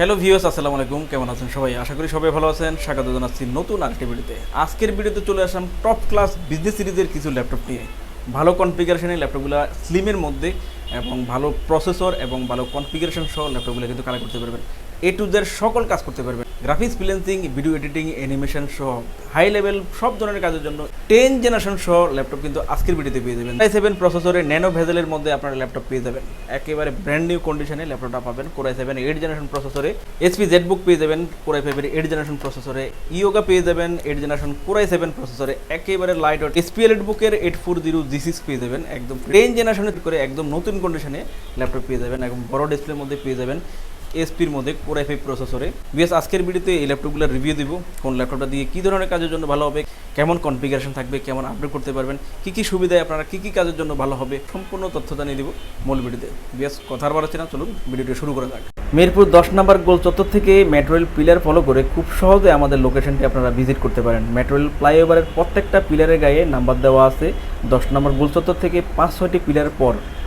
Hello viewers আসসালামু আলাইকুম। কেমন আছেন সবাই? আশা করি সবাই ভালো আছেন। স্বাগত জানাচ্ছি নতুন আরেকটি ভিডিওতে। আজকের ভিডিওতে চলে আসলাম টপ ক্লাস বিজনেস সিরিজের কিছু ল্যাপটপ নিয়ে। ভালো কনফিগারেশনের ল্যাপটপগুলো স্লিমের মধ্যে এবং ভালো প্রসেসর এবং ভালো কনফিগারেশন সহ ল্যাপটপগুলো কিন্তু কালেক্ট করতে পারবেন। এ টু জেড সকল কাজ করতে পারবেন। Graphics freelancing video editing animation সহ হাই লেভেল সব ধরনের কাজের জন্য টেন জেনারেশন সহ ল্যাপটপ কিন্তু আজকের ভিডিওতে পেয়ে যাবেন। আই সেভেন প্রসেসরে ন্যানো ভেজেলের মধ্যে আপনারা ল্যাপটপ পেয়ে যাবেন। একেবারে ব্র্যান্ড নিউ কন্ডিশনে ল্যাপটপটা পাবেন। Core i seven eight generation প্রসেসরে এইচপি জেড বুক পেয়ে যাবেন। কোরাই ফাইভের এইট জেনারেশন প্রসেসরে ইয়োগা পেয়ে যাবেন। Eight generation Core i seven প্রসেসরে একেবারে লাইট এসপি এল বুকের eight four zero G six পেয়ে যাবেন। একদম টেন জেনারেশনের করে একদম নতুন কন্ডিশনে ল্যাপটপ পেয়ে যাবেন। একদম বড় ডিসপ্লের মধ্যে পেয়ে যাবেন। এসপির মধ্যে কোর এফ প্রসেসরে বিএস আজকের ভিডিওতে এই ল্যাপটপগুলোর রিভিউ দিব। কোন ল্যাপটপটা দিয়ে কী ধরনের কাজের জন্য ভালো হবে? কেমন কনফিগারেশন থাকবে? কেমন আপডেট করতে পারবেন? কী কী সুবিধায় আপনারা কী কী কাজের জন্য ভালো হবে? সম্পূর্ণ তথ্য জানিয়ে দিব মূল ভিডিওতে। বিএস কথার বাড়াচ্ছি না, চলুন ভিডিওটি শুরু করা যাক। মিরপুর দশ নম্বর গোল চত্বর থেকে মেট্রোয়েল পিলার ফলো করে খুব সহজে আমাদের লোকেশনটি আপনারা ভিজিট করতে পারেন। মেট্রোয়েল ফ্লাইওভারের প্রত্যেকটা পিলারের গায়ে নাম্বার দেওয়া আছে। দশ নম্বর গোল চত্বর থেকে পাঁচ ছয়টি পিলার পর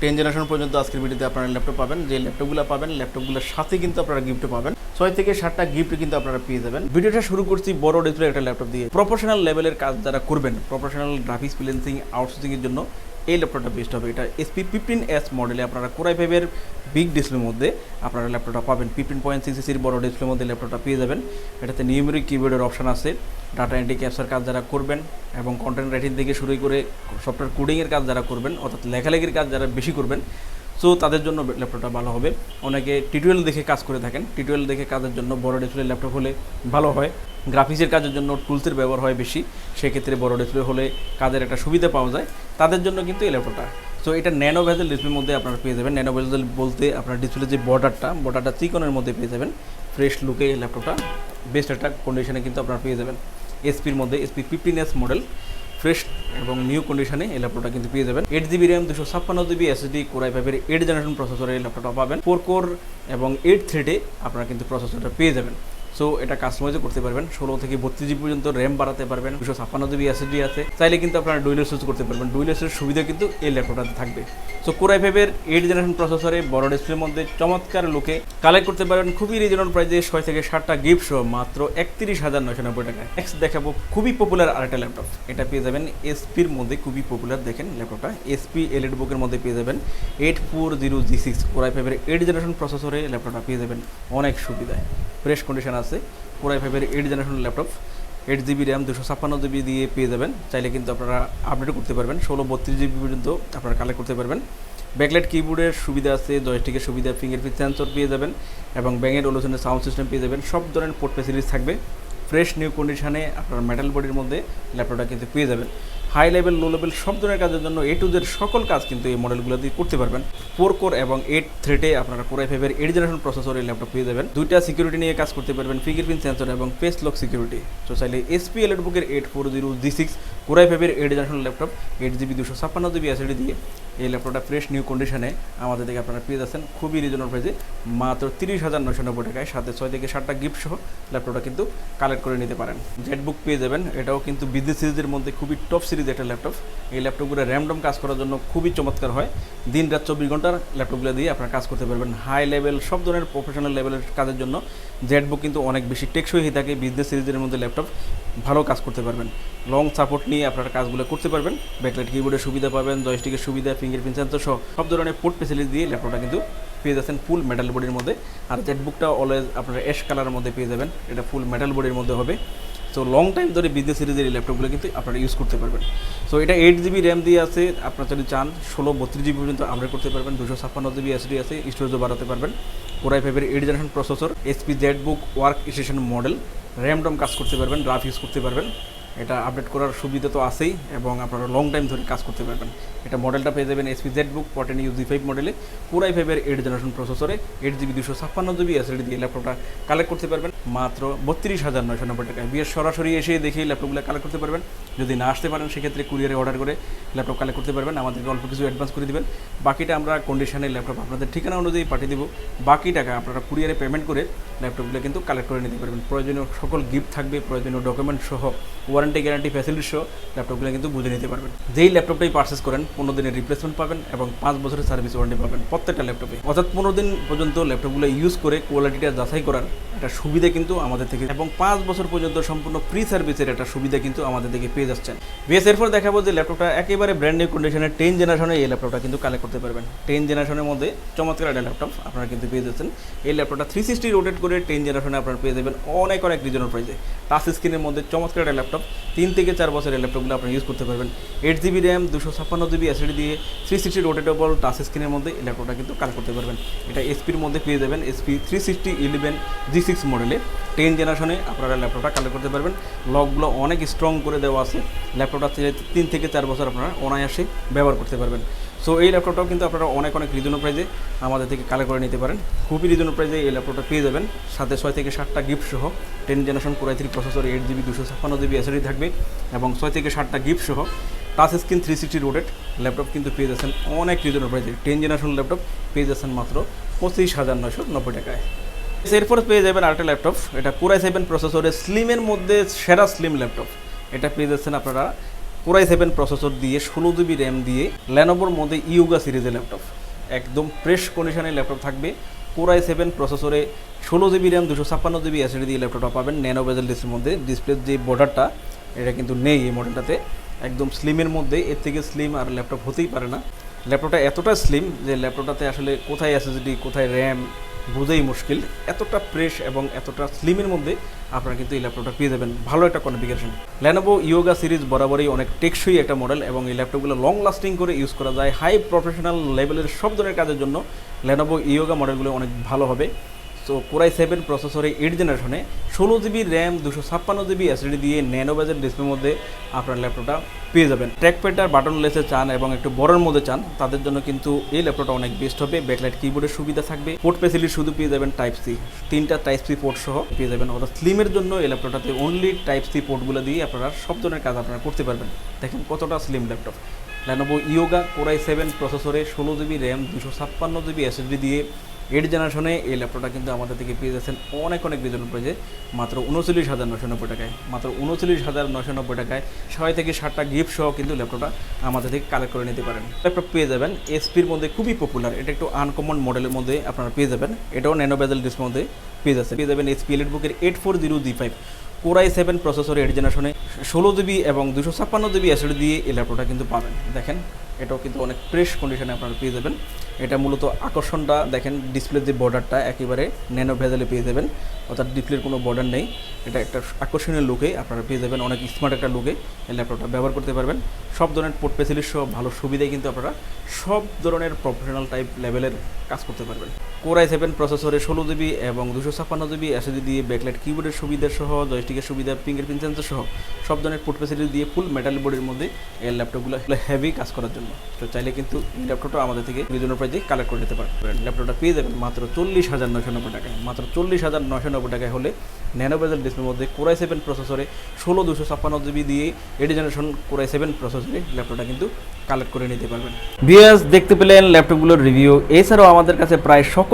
টেন জেনারেশন পর্যন্ত আজকের ভিডিওতে আপনারা ল্যাপটপ পাবেন। যে ল্যাপটপগুলো পাবেন ল্যাপটপগুলোর সাথে কিন্তু আপনারা গিফট পাবেন। ছয় থেকে সাতটা গিফট কিন্তু আপনারা পেয়ে যাবেন। ভিডিওটা শুরু করছি বড় ডিসপ্লে একটা ল্যাপটপ দিয়ে। প্রফেশনাল লেভেলের কাজ যারা করবেন প্রফেশনাল গ্রাফিক্স ফিলেন্সিং আউটসোর্সিংয়ের জন্য এই ল্যাপটপটা বেস্ট হবে। এটা এসপি পিপিন এস মডেলে আপনারা কোরাই ফাইভের বিগ ডিসপ্লের মধ্যে আপনারা ল্যাপটপটা পাবেন। ফিফটিন পয়েন্ট সিক্স সির বড় ডিসপ্লের মধ্যে ল্যাপটপটা পেয়ে যাবেন। এটাতে নিউমেরিক কিবোর্ডের অপশান আছে। ডাটা এন্ট্রি ক্যাপচার কাজ যারা করবেন এবং কন্টেন্ট রাইটিং থেকে শুরু করে সফটওয়্যার কোডিংয়ের কাজ যারা করবেন, অর্থাৎ লেখালেখির কাজ যারা বেশি করবেন সো তাদের জন্য ল্যাপটপটা ভালো হবে। অনেকে টিউটোরিয়াল দেখে কাজ করে থাকেন। টিউটোরিয়াল দেখে কাজের জন্য বড় ডিসপ্লে ল্যাপটপ হলে ভালো হয়। গ্রাফিক্সের কাজের জন্য টুলসের ব্যবহার হয় বেশি। সেক্ষেত্রে বড় ডিসপ্লে হলে কাজের একটা সুবিধা পাওয়া যায়। তাদের জন্য কিন্তু এই ল্যাপটপটা সো এটা ন্যানো ভেজেল ডিসপ্লের মধ্যে আপনারা পেয়ে যাবেন। ন্যানো ভেজেল বলতে আপনার ডিসপ্লে যে বর্ডারটা বর্ডারটা চিকনের মধ্যে পেয়ে যাবেন। ফ্রেশ লুকে ল্যাপটপটা বেস্ট একটা কন্ডিশনে কিন্তু আপনারা পেয়ে যাবেন। এসপির মধ্যে HP fifteen S model fresh এবং নিউ কন্ডিশনে এই ল্যাপটপটা কিন্তু পেয়ে যাবেন। এইট জিবি র্যাম দুশো ছাপ্পান্ন জিবি এসএসডি কোরাই ফাইভের এইট জেনারেশন প্রসেসরে এই ল্যাপটপটা পাবেন। ফোর কোর এবং এইট থ্রেডে আপনারা কিন্তু প্রসেসরটা পেয়ে যাবেন। সো এটা কাস্টমাইজও করতে পারবেন। ষোলো থেকে বত্রিশ জিবি পর্যন্ত র্যাম বাড়াতে পারবেন। দুশো ছাপ্পান্ন জিবি এসএসডি আছে। চাইলে কিন্তু আপনারা ডুইলের ইউজ করতে পারবেন। ডুইলেসের সুবিধা কিন্তু এই ল্যাপটপটাতে থাকবে। সো কোরাই ফাইভের এইট জেনারেশন প্রসেসরে বড় ডিসপ্লের মধ্যে চমৎকার লুকে কালেক্ট করতে পারবেন খুবই রিজনেবল প্রাইসে ছয় থেকে ষাটটা গিফট সহ মাত্র একত্রিশ হাজার নয়শো নব্বই টাকা নেক্সট দেখাবো খুবই পপুলার আরেকটা ল্যাপটপ এটা পেয়ে যাবেন এসপির মধ্যে খুবই পপুলার দেখেন ল্যাপটপটা এসপি এলইডি বুকের মধ্যে পেয়ে যাবেন eight four zero G six Core i ফাইভের এইট জেনারেশন প্রসেসরে ল্যাপটপটা পেয়ে যাবেন। অনেক সুবিধায়। ফ্রেশ কন্ডিশন আছে। কোরাই ফাইভের eight generation laptop eight GB RAM দুশো ছাপ্পান্ন জিবি দিয়ে পেয়ে যাবেন। চাইলে কিন্তু আপনারা আপডেট করতে পারবেন। ষোলো বত্রিশ জিবি পর্যন্ত আপনারা কালেক্ট করতে পারবেন। ব্যাকলাইট কিবোর্ডের সুবিধা আছে জয়স্টিকের সুবিধা ফিঙ্গারপ্রিন্ট সেন্সর পেয়ে যাবেন এবং ব্যাঙের ওলোশনের সাউন্ড সিস্টেম পেয়ে যাবেন। সব ধরনের পোর্ট ফেসিলিটিস থাকবে। ফ্রেশ নিউ কন্ডিশনে আপনার মেটাল বডির মধ্যে ল্যাপটপটা কিন্তু পেয়ে যাবেন। হাই লেভেল, লো লেভেল সব ধরনের কাজের জন্য এ টু জেড সকল কাজ কিন্তু এই মডেলগুলো দিয়ে করতে পারবেন। ফোর কোর এবং এইট থ্রেটে আপনারা কোরাই এর এইট জেনারেশন প্রসেসর এই ল্যাপটপ পেয়ে যাবেন। দুইটা সিকিউরিটি নিয়ে কাজ করতে পারবেন ফিঙ্গারপ্রিন্ট সেন্সর এবং ফেস লক সিকিউরিটি তো চাইলে এসপি এলএড বুকের eight four zero G six Core i এর eight generation laptop eight GB দুশো ছাপ্পান্ন জিবি এসএডি দিয়ে এই ল্যাপটপটা ফ্রেশ নিউ কন্ডিশনে আমাদের থেকে আপনারা পেয়ে যাচ্ছেন। খুবই রিজনেবল প্রাইসে মাত্র তিরিশ হাজার নশো নব্বই টাকায়, সাথে ছয় থেকে সাতটা গিফট সহ ল্যাপটপটা কিন্তু কালেক্ট করে নিতে পারেন। জেট বুক পেয়ে যাবেন। এটাও কিন্তু বিজনেস সিরিজের মধ্যে খুবই টপ সিরিজ একটা ল্যাপটপ। এই ল্যাপটপগুলো র্যামডম কাজ করার জন্য খুবই চমৎকার হয়। দিন রাত চব্বিশ ঘণ্টার ল্যাপটপগুলো দিয়ে আপনারা কাজ করতে পারবেন। হাই লেভেল সব ধরনের প্রফেশনাল লেভেলের কাজের জন্য জেট বুক কিন্তু অনেক বেশি টেকসই হয়ে থাকে। বিজনেস সিরিজের মধ্যে ল্যাপটপ ভালো কাজ করতে পারবেন। লং সাপোর্ট নিয়ে আপনারা কাজগুলো করতে পারবেন। ব্যাকলাইট কিবোর্ডের সুবিধা পাবেন জয়স্টিকের সুবিধা ফিঙ্গারপ্রিন্ট সেন্সর সহ সব ধরনের পোর্ট ফেসিলিটি দিয়ে ল্যাপটপটা কিন্তু পেয়ে যাচ্ছেন ফুল মেটাল বডির মধ্যে। আর জেট বুকটা অলওয়েজ আপনারা অ্যাশ কালারের মধ্যে পেয়ে যাবেন। এটা ফুল মেটাল বডির মধ্যে হবে। সো লং টাইম ধরে বিজনেস সিরিজের এই ল্যাপটপগুলো কিন্তু আপনারা ইউজ করতে পারবেন। সো এটা এইট জিবি র্যাম দিয়ে আছে। আপনারা যদি চান, ষোলো বত্রিশ জিবি পর্যন্ত আপডেট করতে পারবেন। দুশো ছাপ্পান্ন জিবি এসডি আছে স্টোরেজও বাড়াতে পারবেন। কোরাই ফাইভের eight generation processor HP Z book work station model RAM ডম কাজ করতে পারবেন গ্রাফ ইউজ করতে পারবেন। এটা আপডেট করার সুবিধা তো আছেই এবং আপনারা লং টাইম ধরে কাজ করতে পারবেন। এটা মডেলটা পেয়ে যাবেন এসপি জেড বুক পটেন ইউ জি ফাইভ মডেলে পুরাই ফাইভের এইট জেনারেশন প্রসেসরে এইট জিবি দুশো ছাপ্পান্ন জিবি এসএসডি দিয়ে ল্যাপটপটা কালেক্ট করতে পারবেন। মাত্র বত্রিশ হাজার নয়শো নব্বই টাকায়। বিয়ের সরাসরি এসে দেখে ল্যাপটপগুলো কালেক্ট করতে পারবেন। যদি না আসতে পারেন, সেক্ষেত্রে কুরিয়ারে অর্ডার করে ল্যাপটপ কালেক্ট করতে পারবেন। আমাদেরকে অল্প কিছু অ্যাডভান্স করে দেবেন। বাকিটা আমরা কন্ডিশনের ল্যাপটপ আপনাদের ঠিকানা অনুযায়ী পাঠিয়ে দেবো। বাকি টাকা আপনারা কুরিয়ারে পেমেন্ট করে ল্যাপটপগুলো কিন্তু কালেক্ট করে নিতে পারবেন। প্রয়োজনীয় সকল গিফট থাকবে, প্রয়োজনীয় ডকুমেন্ট সহ। ওয়ারেন্টি গ্যারান্টি ফ্যাসিলিটি সহ ল্যাপটপগুলো কিন্তু বুঝে নিতে পারবেন। যেই ল্যাপটপটাই পারচেস করেন, পনেরো দিনের রিপ্লেসমেন্ট পাবেন এবং পাঁচ বছরের সার্ভিস ওয়ারেন্টি পাবেন প্রত্যেকটা ল্যাপটপে অর্থাৎ পনেরো দিন পর্যন্ত ল্যাপটপগুলো ইউজ করে কোয়ালিটিটা যাচাই করার একটা সুবিধা কিন্তু আমাদের থেকে এবং পাঁচ বছর পর্যন্ত সম্পূর্ণ ফ্রি সার্ভিসের একটা সুবিধা কিন্তু আমাদের থেকে পেয়ে যাচ্ছেন। বিএস এরপর দেখাবো যে ল্যাপটপটা একেবারে ব্র্যান্ড নিউ কন্ডিশনের টেন জেনারেশনে এই ল্যাপটপটা কিন্তু কালেক্ট করতে পারবেন। টেন জেনারেশনের মধ্যে চমৎকার একটা ল্যাপটপ আপনারা কিন্তু পেয়ে যাচ্ছেন। এই ল্যাপটপটা থ্রি সিক্সটি রোটেট করে টেন জেনারেশনে আপনারা পেয়ে যাবেন অনেক অনেক রিজনাল প্রাইসে টাচ স্ক্রিনের মধ্যে চমৎকার একটা ল্যাপটপ তিন থেকে চার বছরের ল্যাপটপগুলো আপনারা ইউজ করতে পারবেন। এইট জিবি র্যাম দুশো ছাপ্পান্ন জিবি এসএডি দিয়ে থ্রি সিক্সটি রোটেটেবল টাচ স্ক্রিনের মধ্যে এই ল্যাপটপটা কিন্তু কালেক্ট করতে পারবেন। এটা এসপির মধ্যে পেয়ে যাবেন। SP three sixty eleven G six মডেলে টেন জেনারেশনে আপনারা ল্যাপটপটা কালেক্ট করতে পারবেন। লকগুলো অনেক স্ট্রং করে দেওয়া আছে। ল্যাপটপটা তিন থেকে চার বছর আপনারা অনায়াসে ব্যবহার করতে পারবেন। সো এই ল্যাপটপটাও কিন্তু আপনারা অনেক অনেক রিজনেবল প্রাইজে আমাদের থেকে কালেক্ট করে নিতে পারেন। খুবই রিজনেবল প্রাইজে এই ল্যাপটপটা পেয়ে যাবেন। সাথে ছয় থেকে সাতটা গিফট সহ ten generation core i three processor eight GB দুশো ছাপ্পান্ন জিবি এসএডি থাকবে এবং ছয় থেকে সাতটা গিফট সহ touch screen three sixty loaded laptop কিন্তু পেয়ে যাচ্ছেন অনেক রিজনেবল প্রাইজে টেন জেনারেশন ল্যাপটপ পেয়ে যাচ্ছেন মাত্র পঁচিশ হাজার নয়শো নব্বই টাকায়। এরপর পেয়ে যাবেন আরেকটা ল্যাপটপ এটা কোরাই সেভেন প্রসেসরের স্লিমের মধ্যে সেরা স্লিম ল্যাপটপ এটা পেয়ে যাচ্ছেন আপনারা কোরাই সেভেন প্রসেসর দিয়ে, ষোলো জিবি র্যাম দিয়ে ল্যানোভোর মধ্যে ইউগা সিরিজের ল্যাপটপ। একদম ফ্রেশ কন্ডিশনের ল্যাপটপ থাকবে। কোরাই সেভেন প্রসেসরে ষোলো জিবি র্যাম, দুশো ছাপ্পান্ন জিবি এসএডি দিয়ে ল্যাপটপটা পাবেন। ন্যানো বেজেল ডিসের মধ্যে। ডিসপ্লের যে বর্ডারটা এটা কিন্তু নেই এই মডেলটাতে একদম স্লিমের মধ্যে। এর থেকে স্লিম আর ল্যাপটপ হতেই পারে না। ল্যাপটপটা এতটা স্লিম যে ল্যাপটপটাতে আসলে কোথায় এসএসডি কোথায় র্যাম বোঝাই মুশকিল। এতটা প্রেস এবং এতটা স্লিমের মধ্যে আপনারা কিন্তু এই ল্যাপটপটা পেয়ে যাবেন। ভালো একটা কনফিগারেশন ল্যানোভো ইয়োগা সিরিজ বরাবরই অনেক টেকসই একটা মডেল এবং এই ল্যাপটপগুলো লং লাস্টিং করে ইউজ করা যায়। হাই প্রফেশনাল লেভেলের সব ধরনের কাজের জন্য ল্যানোভো ইয়োগা মডেলগুলো অনেক ভালো হবে। সো কোরাই সেভেন প্রসেসরে এইট জেনারেশনে ষোলো জিবি র্যাম দুশো ছাপ্পান্ন জিবি এসডি দিয়ে ন্যানো বাজেট ডিসপ্লের মধ্যে আপনার ল্যাপটপটা পেয়ে যাবেন। ট্র্যাকপ্যাডটার বাটন লেসে চান এবং একটু বড়ের মধ্যে চান, তাদের জন্য কিন্তু এই ল্যাপটপটা অনেক বেস্ট হবে। ব্যাকলাইট কিবোর্ডের সুবিধা থাকবে। পোর্ট ফেসিলিটি শুধু পেয়ে যাবেন টাইপ সি তিনটা টাইপ সি পোর্ট সহ পেয়ে যাবেন। অর্থাৎ স্লিমের জন্য এই ল্যাপটপটাতে অনলি টাইপ সি পোর্টগুলো দিয়ে আপনারা সব ধরনের কাজ আপনারা করতে পারবেন। দেখেন কতটা slim laptop Lenovo Yoga Core i seven প্রসেসরে ষোলো জিবি র্যাম দুশো ছাপ্পান্ন জিবি এসএসডি দিয়ে এইট জেনারেশনে এই ল্যাপটপটা কিন্তু আমাদের থেকে পেয়ে যাচ্ছেন অনেক অনেক রিজনেবল প্রাইজে মাত্র উনচল্লিশ হাজার নশো নব্বই টাকায়। মাত্র উনচল্লিশ হাজার নশো নব্বই টাকায় ছয় থেকে সাতটা গিফট সহ কিন্তু ল্যাপটপটা আমাদের থেকে কালেক্ট করে নিতে পারেন। ল্যাপটপ পেয়ে যাবেন এসপির মধ্যে খুবই পপুলার এটা একটু আনকমন মডেলের মধ্যে আপনারা পেয়ে যাবেন। এটাও ন্যানো বেজেল মধ্যে পেয়ে যাচ্ছে পেয়ে যাবেন এসপি এলিট বুকের eight four zero G five core i seven processor eight জেনারেশনে ষোলো জিবি এবং দুশো ছাপ্পান্ন জিবি এসএডি দিয়ে এই ল্যাপটপটা কিন্তু পাবেন। দেখেন, এটাও কিন্তু অনেক ফ্রেশ কন্ডিশনে আপনারা পেয়ে যাবেন। এটা মূলত আকর্ষণটা দেখেন ডিসপ্লের যে বর্ডারটা একেবারে ন্যানো ভেজালে পেয়ে যাবেন। অর্থাৎ ডিসপ্লের কোনো বর্ডার নেই। এটা একটা আকর্ষণীয় লুকে আপনারা পেয়ে যাবেন, অনেক স্মার্ট একটা লুকে এই ল্যাপটপটা ব্যবহার করতে পারবেন। সব ধরনের পোর্ট ফেসিলিটি সহ ভালো সুবিধাই কিন্তু আপনারা সব ধরনের প্রফেশনাল টাইপ লেভেলের কাজ করতে পারবেন। কোরাই সেভেন প্রসেসরে ষোলো জিবি এবং দুশো ছাপ্পান্ন জিবি এসএসডি দিয়ে ব্যাকলাইট কিবোর্ডের সুবিধা সহ জয়স্টিকের সুবিধা ফিঙ্গারপ্রিন্ট সেন্সর সহ সব ধরনের ফুট ফেসিলিটি দিয়ে ফুল মেটাল বোর্ডের মধ্যে এই ল্যাপটপগুলো হেভি কাজ করার জন্য। তো চাইলে কিন্তু এই ল্যাপটপটা আমাদের থেকে রিজনেবল প্রাইজে কালেক্ট করে নিতে পারবেন। ল্যাপটপটা পেয়ে যাবেন মাত্র চল্লিশ হাজার নশো নব্বই টাকায়। মাত্র চল্লিশ হাজার নশো নব্বই টাকায় হলে ন্যানো বেজেল ডিসপ্লের মধ্যে কোরাই সেভেন প্রসেসরে ষোলো, দুশো ছাপ্পান্ন জিবি দিয়ে AD generation core i seven প্রসেসরে ল্যাপটপটা কিন্তু কালেক্ট করে নিতে পারবেন। বিএস দেখতে পেলেন ল্যাপটপগুলোর রিভিউ এছাড়াও আমাদের কাছে প্রায় সকল